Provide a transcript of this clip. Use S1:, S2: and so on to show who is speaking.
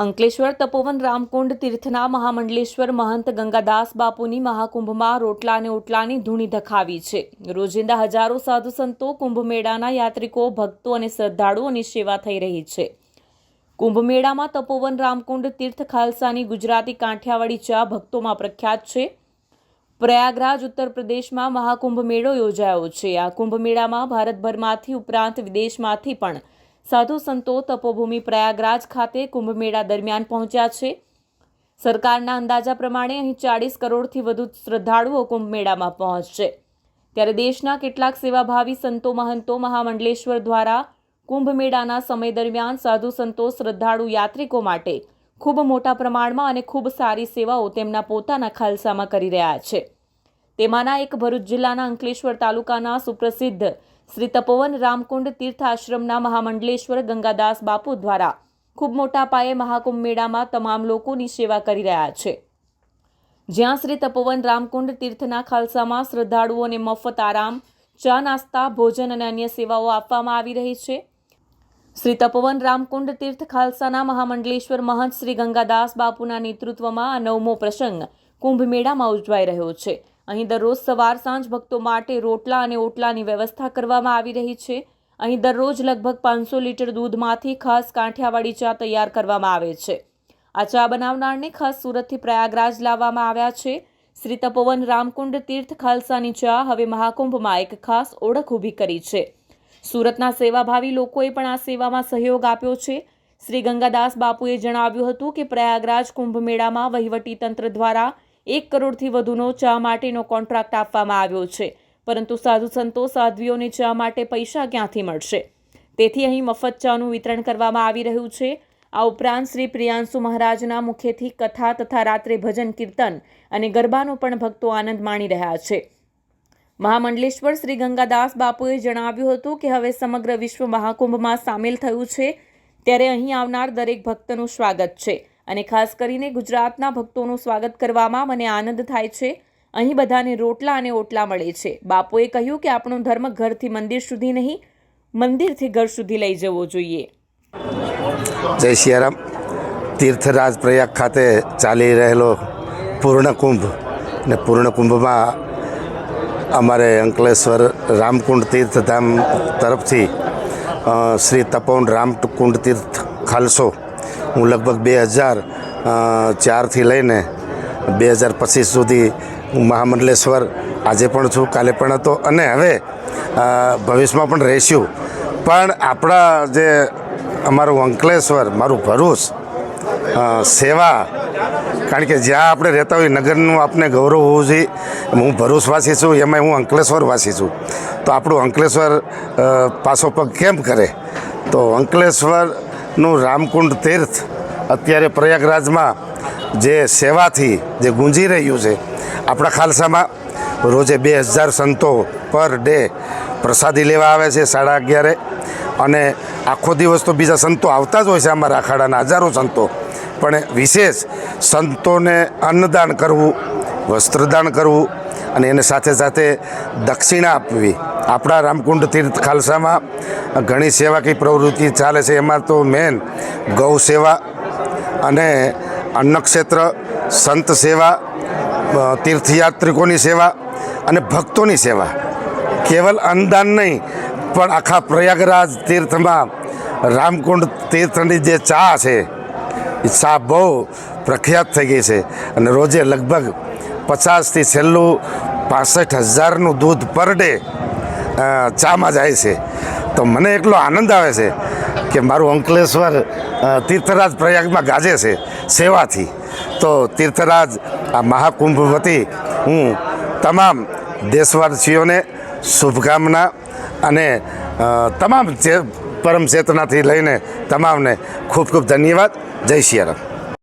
S1: અંકલેશ્વર, તપોવન, રામકુંડ, તીર્થના મહામંડલેશ્વર, મહંત ગંગાદાસ બાપુની મહાકુંભમાં રોટલા અને ઓટલાની ધૂણી ધખાવી છે. રોજિંદા હજારો સાધુ સંતો કુંભમેળાના યાત્રિકો, ભક્તો અને શ્રદ્ધાળુઓની સેવા થઈ રહી છે. કુંભમેળામાં તપોવન, રામકુંડ, તીર્થ ખાલસાની ગુજરાતી કાંઠિયાવાડી ચા ભક્તોમાં પ્રખ્યાત છે. પ્રયાગરાજ ઉત્તર પ્રદેશમાં મહાકુંભ મેળો યોજાયો છે. આ કુંભ મેળામાં ભારતભરમાંથી ઉપરાંત વિદેશમાંથી પણ સાધુ સંતો તપોભૂમિ પ્રયાગરાજ ખાતે કુંભમેળા દરમિયાન પહોંચ્યા છે. સરકારના અંદાજા પ્રમાણે અહીં ચાળીસ કરોડથી વધુ શ્રદ્ધાળુઓ કુંભ મેળામાં પહોંચશે. ત્યારે દેશના કેટલાક સેવાભાવી સંતો, મહંતો, મહામંડલેશ્વર દ્વારા કુંભમેળાના સમય દરમિયાન સાધુ સંતો, શ્રદ્ધાળુ યાત્રિકો માટે ખૂબ મોટા પ્રમાણમાં અને ખૂબ સારી સેવાઓ તેમના પોતાના ખાલસામાં કરી રહ્યા છે. તેમાંના એક ભરૂચ જિલ્લાના અંકલેશ્વર તાલુકાના સુપ્રસિદ્ધ શ્રી તપોવન રામકુંડ તીર્થ આશ્રમના મહામંડલેશ્વર ગંગાદાસ બાપુ દ્વારા ખૂબ મોટા પાયે મહાકુંભ મેળામાં તમામ લોકોની સેવા કરી રહ્યા છે. જ્યાં શ્રી તપોવન રામકુંડ તીર્થના ખાલસામાં શ્રદ્ધાળુઓને મફત આરામ, ચા નાસ્તા, ભોજન અને અન્ય સેવાઓ આપવામાં આવી રહી છે. શ્રી તપોવન રામકુંડ તીર્થ ખાલસાના મહામંડલેશ્વર મહંત શ્રી ગંગાદાસ બાપુના નેતૃત્વમાં આ નવમો પ્રસંગ કુંભ મેળામાં ઉજવાઈ રહ્યો છે. અહીં દરરોજ સવાર સાંજ ભક્તો માટે રોટલા અને ઓટલાની વ્યવસ્થા કરવામાં આવી રહી છે. અહીં દરરોજ લગભગ પાંચસો લીટર દૂધમાંથી ખાસ કાંઠિયાવાડી ચા તૈયાર કરવામાં આવે છે. આ ચા બનાવનારને ખાસ સુરતથી પ્રયાગરાજ લાવવામાં આવ્યા છે. શ્રી તપોવન રામકુંડ તીર્થ ખાલસાની ચા હવે મહાકુંભમાં એક ખાસ ઓળખ ઊભી કરી છે. સુરતના સેવાભાવી લોકોએ પણ આ સેવામાં સહયોગ આપ્યો છે. શ્રી ગંગાદાસ બાપુએ જણાવ્યું હતું કે પ્રયાગરાજ કુંભ મેળામાં વહીવટી તંત્ર દ્વારા એક કરોડથી વધુનો ચા માટેનો કોન્ટ્રાક્ટ આપવામાં આવ્યો છે. પરંતુ સાધુ સંતો, સાધ્વીઓને ચા માટે પૈસા ક્યાંથી મળશે? તેથી અહીં મફત ચાનું વિતરણ કરવામાં આવી રહ્યું છે. આ ઉપરાંત શ્રી પ્રિયાંશુ મહારાજના મુખેથી કથા તથા રાત્રે ભજન કીર્તન અને ગરબાનો પણ ભક્તો આનંદ માણી રહ્યા છે. મહામંડલેશ્વર શ્રી ગંગાદાસ બાપુએ જણાવ્યું હતું કે હવે સમગ્ર વિશ્વ મહાકુંભમાં સામેલ થયું છે. ત્યારે અહીં આવનાર દરેક ભક્તનું સ્વાગત છે. અને ખાસ કરીને ગુજરાતના ભક્તોનું સ્વાગત કરવામાં મને આનંદ થાય છે. અહીં બધાને રોટલા અને ઓટલા મળે છે. બાપુએ કહ્યું કે આપણો ધર્મ ઘરથી મંદિર સુધી નહીં, મંદિરથી ઘર સુધી લઈ જવો જોઈએ.
S2: જય સિયારામ. તીર્થરાજ પ્રયાગ ખાતે ચાલી રહેલો પૂર્ણ કુંભ ને પૂર્ણ કુંભમાં અમારે અંકલેશ્વર રામકુંડ તીર્થધામ તરફથી શ્રી તપોન રામકુંડ તીર્થ ખાલસો હું લગભગ બે હજાર ચારથી લઈને બે હજાર પચીસ સુધી હું મહામંડલેશ્વર આજે પણ છું, કાલે પણ હતો અને હવે ભવિષ્યમાં પણ રહીશું પણ આપણા જે અમારું અંકલેશ્વર, મારું ભરૂચ સેવા, કારણ કે જ્યાં આપણે રહેતા હોઈએ નગરનું આપણે ગૌરવ હોવું જોઈએ. હું ભરૂચવાસી છું એમાં હું અંકલેશ્વરવાસી છું. તો આપણું અંકલેશ્વર પાસો પગ કેમ કરે? તો અંકલેશ્વરનું રામકુંડ તીર્થ અત્યારે પ્રયાગરાજમાં જે સેવાથી જે ગુંજી રહ્યું છે, આપણા ખાલસામાં રોજે બે હજાર સંતો પર ડે પ્રસાદી લેવા આવે છે સાડા અગિયારે. અને આખો દિવસ તો બીજા સંતો આવતા જ હોય છે અમારા અખાડાના હજારો સંતો. પણ વિશેષ સંતોને અન્નદાન કરવું, વસ્ત્રદાન કરવું અને એને સાથે સાથે દક્ષિણા આપવી આપણા રામકુંડ તીર્થ ખાલસામાં ઘણી સેવાકીય પ્રવૃત્તિ ચાલે છે. એમાં તો મેન ગૌ સેવા અને અન્નક્ષેત્ર, સંત સેવા તીર્થયાત્રિકોની સેવા અને ભક્તોની સેવા. કેવલ અન્નદાન નહીં, પણ આખા પ્રયાગરાજ તીર્થમાં રામકુંડ તીર્થની જે ચા છે, એ ચા બહુ પ્રખ્યાત થઈ ગઈ છે. અને રોજે લગભગ પચાસથી છેલ્લું પાસઠ હજારનું દૂધ પર ડે ચામાં જાય છે. તો મને એટલો આનંદ આવે છે કે મારું અંકલેશ્વર તીર્થરાજ પ્રયાગમાં ગાજે છે સેવાથી. તો તીર્થરાજ, આ મહાકુંભ વતી હું તમામ દેશવાસીઓને શુભકામના અને તમામ પરમ ચેતનાથી લઈને તમામને ખૂબ ખૂબ ધન્યવાદ. જય સિયારામ